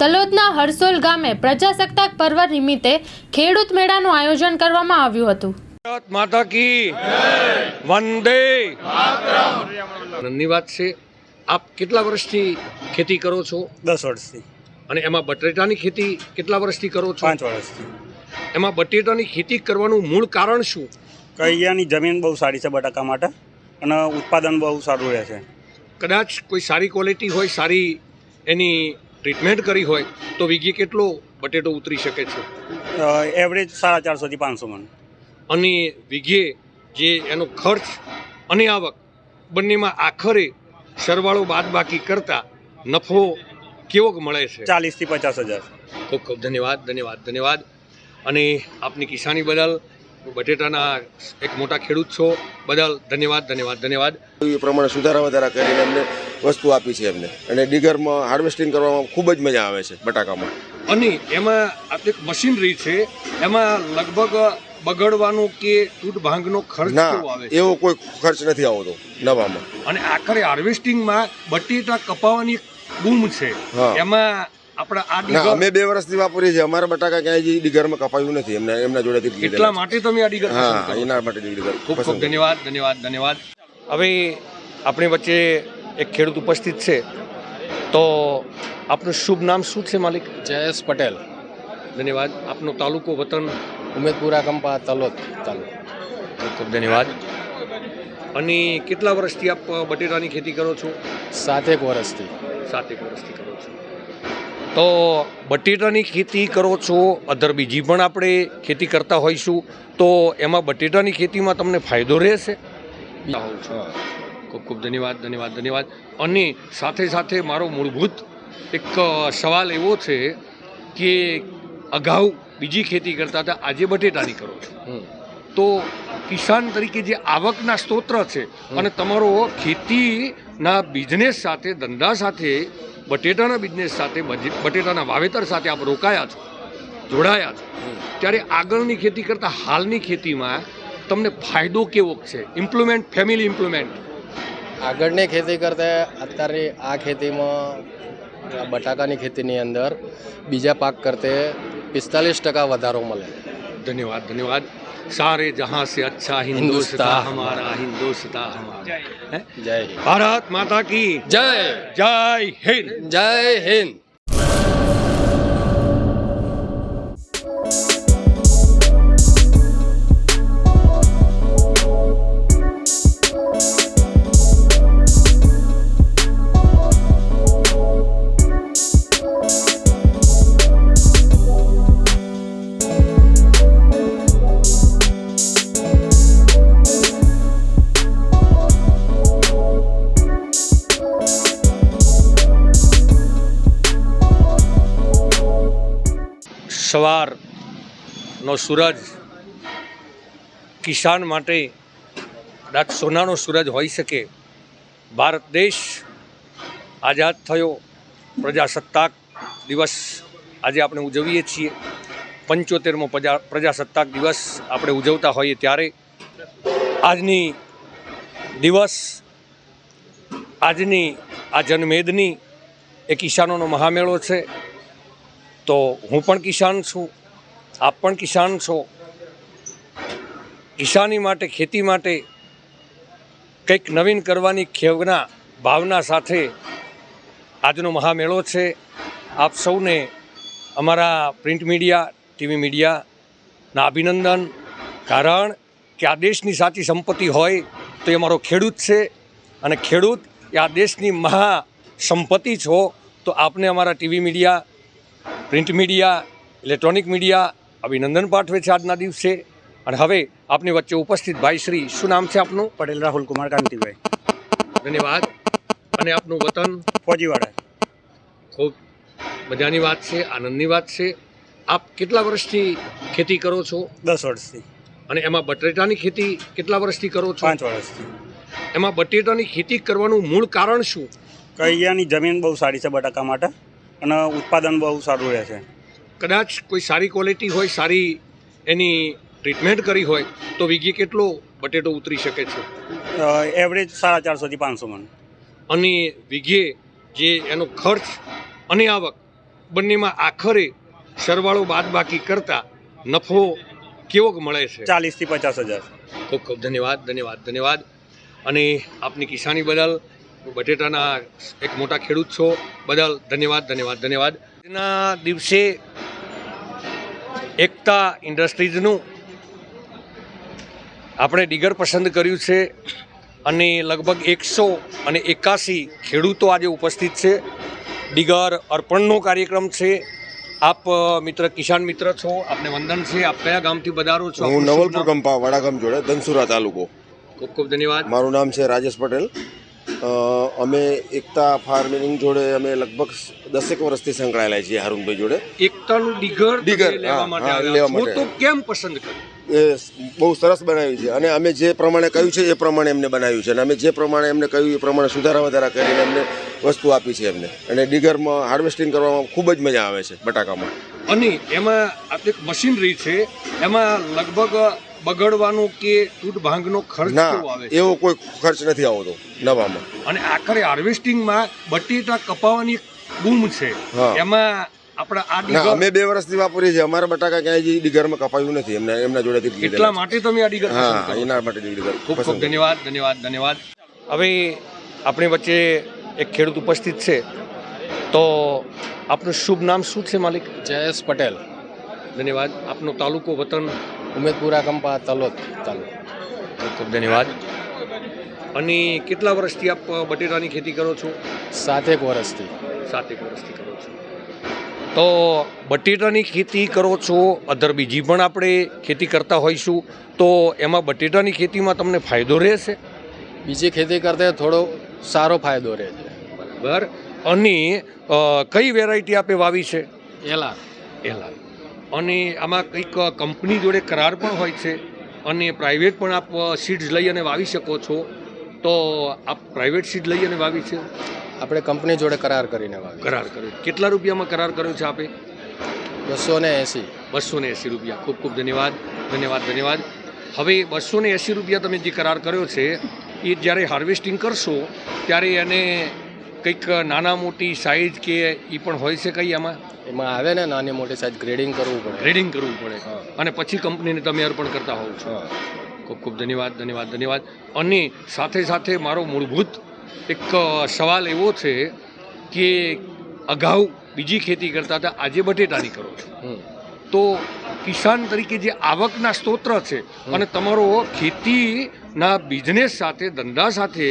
તલોદના હરસોલ ગામે પ્રજાસત્તાક પર્વ નિમિત્તે ખેડૂત મેળાનું આયોજન કરવામાં આવ્યું હતું. ભારત માતા કી વંદે આનંદની વાત છે આપ કેટલા વર્ષથી ખેતી કરો છો? દસ વર્ષથી. અને એમાં બટેટાની ખેતી કેટલા વર્ષથી કરો છો? પાંચ વર્ષથી. એમાં બટેટાની ખેતી કરવાનું મૂળ કારણ શું? કે અહીંયાની જમીન બહુ સારી છે બટાકા માટે અને ઉત્પાદન બહુ સારું રહે છે. કદાચ કોઈ સારી ક્વોલિટી હોય સારી એની ટ્રીટમેન્ટ કરી હોય તો વીઘે કેટલો બટેટો ઉતરી શકે છે? એવરેજ સાડા ચારસોથી પાંચસો મણ. અને વીઘે જે એનો ખર્ચ અને આવક બંનેમાં આખરે સરવાળો બાદ બાકી કરતા નફો કેવો મળે છે? ચાલીસથી પચાસ હજાર. ખૂબ ખૂબ ધન્યવાદ ધન્યવાદ ધન્યવાદ. અને આપની કિસાની બદલ બટેટાના એક મોટા ખેડૂત છો. બદલ ધન્યવાદ ધન્યવાદ ધન્યવાદ. એ પ્રમાણે સુધારા વધારા કરીને એમને વસ્તુ આપી છે એમને. અને ડીગરમાં હાર્વેસ્ટિંગ કરવામાં ખૂબ જ મજા આવે છે બટાકામાં. અને એમાં આપણે એક મશીનરી છે એમાં લગભગ બગડવાનો કે તૂટ ભાંગનો ખર્ચ ના આવે એવો કોઈ ખર્ચ નથી આવતો નવામાં. અને આખરે હાર્વેસ્ટિંગમાં બટેટા કપાવાની એક બૂમ છે. એમાં આપણા આ ડીગર અમે બે વર્ષથી વાપરીએ છીએ. અમારા બટાકા ક્યાંય જે ડીગરમાં કપાયું નથી. એમને એમના જોડેથી એટલા માટે તમે આ ડીગર હા એના માટે ડીગર ખૂબ ખૂબ ધન્યવાદ ધન્યવાદ ધન્યવાદ. હવે આપણી વચ્ચે એક ખેડૂત ઉપસ્થિત છે. તો આપનું શુભ નામ શું છે માલિક? જયેશ પટેલ. ધન્યવાદ. આપનો તાલુકો વતન? ઉમેદપુરા કંપા તલોદ તાલુકો. ખૂબ ખૂબ ધન્યવાદ. અને કેટલા વર્ષથી આપ બટેટાની ખેતી કરો છો? સાતેક વર્ષથી. સાતેક વર્ષથી કરો છો. તો બટેટાની ખેતી કરો છો અધર બીજી પણ આપણે ખેતી કરતા હોઈશું તો એમાં બટેટાની ખેતીમાં તમને ફાયદો રહેશે? ખૂબ ખૂબ ધન્યવાદ ધન્યવાદ ધન્યવાદ. અને સાથે સાથે મારો મૂળભૂત એક સવાલ એવો છે કે અગાઉ બીજી ખેતી કરતા હતા આજે બટેટાની કરો છો. તો કિસાન તરીકે જે આવકના સ્ત્રોત છે અને તમારો ખેતીના બિઝનેસ સાથે ધંધા સાથે બટેટાના બિઝનેસ સાથે બટેટાના વાવેતર સાથે આપ રોકાયા છો, જોડાયા છો. ત્યારે આગળની ખેતી કરતાં હાલની ખેતીમાં તમને ફાયદો કેવો છે? ઇમ્પ્લુમેન્ટ ફેમિલી ઇમ્પ્લુમેન્ટ આગળની ખેતી કરતા અત્યારે આ ખેતીમાં બટાકાની ખેતીની અંદર બીજા પાક કરતે પિસ્તાલીસ ટકા વધારો મળે. धन्यवाद धन्यवाद। सारे जहाँ से अच्छा हिंदुस्तान। हमारा हिंदुस्तान हमारा। जय भारत माता की जय। जय हिंद। जय हिंद। સવારનો સૂરજ કિસાન માટે કદાચ સોનાનો સૂરજ હોઈ શકે. ભારત દેશ આઝાદ થયો. પ્રજાસત્તાક દિવસ આજે આપણે ઉજવીએ છીએ. પંચોતેરમો પ્રજા પ્રજાસત્તાક દિવસ આપણે ઉજવતા હોઈએ ત્યારે. આજની દિવસ, આજની આ જનમેદની એ કિસાનોનો મહામેળો છે. તો હું પણ કિસાન છું, આપ પણ કિસાન છો. કિસાની માટે, ખેતી માટે કંઈક નવીન કરવાની ખેવના, ભાવના સાથે આજનો મહામેળો છે. આપ સૌને અમારા પ્રિન્ટ મીડિયા, ટીવી મીડિયાના અભિનંદન. કારણ કે આ દેશની સાચી સંપત્તિ હોય તો એ અમારો ખેડૂત છે. અને ખેડૂત એ આ દેશની મહા સંપત્તિ છો તો આપને અમારા TV media print media electronic media અભિનંદન પાઠવે છે આજના દિવસે. અને હવે આપની વચ્ચે ઉપસ્થિત ભાઈ શ્રી શું નામ છે આપનું? પટેલ રાહુલ કુમાર કાંતિભાઈ. ધન્યવાદ. અને આપનું વતન? ફોજીવાડા. ખૂબ મજાની વાત છે આનંદની વાત છે. આપ કેટલા વર્ષથી ખેતી કરો છો? દસ વર્ષથી. અને એમાં બટેટાની ખેતી કેટલા વર્ષથી કરો છો? પાંચ વર્ષથી. એમાં બટેટાની ખેતી કરવાનું મૂળ કારણ શું? કે જમીન બહુ સારી છે બટાકા માટે. અને ઉત્પાદન બહુ સારું રહે છે. કદાચ કોઈ સારી ક્વોલિટી હોય સારી એની ટ્રીટમેન્ટ કરી હોય તો વીઘે કેટલો બટેટો ઉતરી શકે છે? એવરેજ સાડા ચારસોથી પાંચસો મણ. અને વીઘે જે એનો ખર્ચ અને આવક બંનેમાં આખરે સરવાળો બાદ બાકી કરતા નફો કેવો મળે છે? ચાલીસથી પચાસ હજાર. ખૂબ ખૂબ ધન્યવાદ ધન્યવાદ ધન્યવાદ. અને આપની કિસાની બદલ બટેટાના એક મોટા ખેડૂત છો. બદલ ધન્યવાદ ધન્યવાદ ધન્યવાદ. આજના દિવસે એકતા ઇન્ડસ્ટ્રીઝનું આપણે ડીગર પસંદ કર્યું છે અને લગભગ એકસો અને એકાસી ખેડૂતો આજે ઉપસ્થિત છે. ડીગર અર્પણનો કાર્યક્રમ છે. આપ મિત્ર કિસાન મિત્ર છો. આપને વંદન છે. આપ કયા ગામથી બધારો છો? હું નવલપુર? કંપા વડાગામ જોડે ધનસુરા તાલુકો. ખૂબ ખૂબ ધન્યવાદ. મારું નામ છે રાજેશ પટેલ. અમે એકતા ફાર્મિંગ જોડે અમે લગભગ દસેક વર્ષથી સંકળાયેલા છીએ હારૂનભાઈ જોડે. એકતાનું ડીગર ડીગર, લેવા માટે. તો કેમ પસંદ કર્યું એ બહુ સરસ બનાવ્યું છે અને અમે જે પ્રમાણે કહ્યું છે એ પ્રમાણે એમને બનાવ્યું છે અને અમે જે પ્રમાણે એમને કહ્યું એ પ્રમાણે સુધારા વધારા કરીને એમને વસ્તુ આપી છે એમને. અને ડીગરમાં હાર્વેસ્ટિંગ કરવામાં ખૂબ જ મજા આવે છે બટાકામાં. અને એમાં આપણે એક મશીનરી છે એમાં લગભગ બગડવાનો કે તૂટ ભાંગનો ખર્ચ ના આવે એવો કોઈ ખર્ચ નથી આવતો નવામાં. અને આખરે હાર્વેસ્ટિંગમાં બટેટા કપાવવાની બૂમ છે. એમાં આપણા આ ડીગર અમે બે વર્ષથી વાપરીએ છીએ. અમારા બટાકા ક્યાંય ડીગરમાં કપાયું નથી. એમને એમના જોડેથી એટલા માટે તમે આ ડીગર હા એના માટે ડીગર ખૂબ ખૂબ ધન્યવાદ ધન્યવાદ ધન્યવાદ. હવે આપણી વચ્ચે એક ખેડૂત ઉપસ્થિત છે. તો આપનું શુભ નામ શું છે માલિક? જયેશ પટેલ. ધન્યવાદ. આપનો તાલુકો વતન? ઉમેદપુરા કંપા તલોદ તાલુકો ખૂબ ખૂબ ધન્યવાદ. અને કેટલા વર્ષથી આપ બટેટાની ખેતી કરો છો? સાતેક વર્ષથી. સાતેક વર્ષથી કરો છો. તો બટેટાની ખેતી કરો છો અધર બીજી પણ આપણે ખેતી કરતા હોઈશું તો એમાં બટેટાની ખેતીમાં તમને ફાયદો રહેશે? બીજી ખેતી કરતા થોડો સારો ફાયદો રહે છે. બરાબર. અને કઈ વેરાયટી આપે વાવી છે? એલા એલા અને આમાં કંઈક કંપની જોડે કરાર પણ હોય છે અને પ્રાઇવેટ પણ આપ સીડ્સ લઈ અને વાવી શકો છો. તો આપ પ્રાઇવેટ સીડ લઈ અને વાવી છે? આપણે કંપની જોડે કરાર કરીને વાવી કરાર કર્યો. કેટલા રૂપિયામાં કરાર કર્યો છે આપે? બસો ને એંસી. બસો ને એંસી રૂપિયા. ખૂબ ખૂબ ધન્યવાદ ધન્યવાદ ધન્યવાદ. હવે બસો ને એંસી રૂપિયા તમે જે કરાર કર્યો છે એ જ્યારે હાર્વેસ્ટિંગ કરશો ત્યારે એને કંઈક નાના મોટી સાઇઝ કે એ પણ હોય છે કઈ આમાં? એમાં આવે ને નાની મોટી સાઇઝ ગ્રેડિંગ કરવું પડે. ગ્રેડિંગ કરવું પડે. અને પછી કંપનીને તમે અર્પણ કરતા હોવ છો. ખૂબ ખૂબ ધન્યવાદ ધન્યવાદ ધન્યવાદ. અને સાથે સાથે મારો મૂળભૂત એક સવાલ એવો છે કે અગાઉ બીજી ખેતી કરતા હતા આજે બટેટાની કરો છો. તો કિસાન તરીકે જે આવકના સ્ત્રોત છે અને તમારો ખેતીના બિઝનેસ સાથે ધંધા સાથે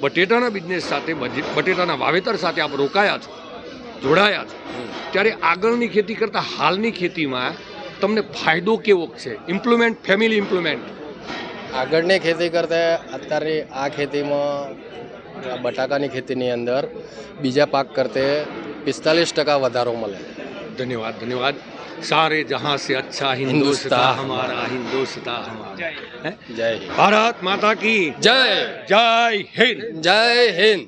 બટેટાના બિઝનેસ સાથે બટેટાના વાવેતર સાથે આપ રોકાયા છો, જોડાયા છો. ત્યારે આગળની ખેતી કરતાં હાલની ખેતીમાં તમને ફાયદો કેવો છે? ઇમ્પ્લુમેન્ટ ફેમિલી ઇમ્પ્લુમેન્ટ આગળની ખેતી કરતા અત્યારે આ ખેતીમાં બટાકાની ખેતીની અંદર બીજા પાક કરતે પિસ્તાલીસ ટકા વધારો મળે ધન્યવાદ ધન્યવાદ સારે જહાં સે અચ્છા હિન્દુસ્તા હિન્દુસ્તા હમારા હિન્દુસ્તા હમારા હે? જય હિન્દ ભારત માતા કી જય જય હિન્દ જય હિન્દ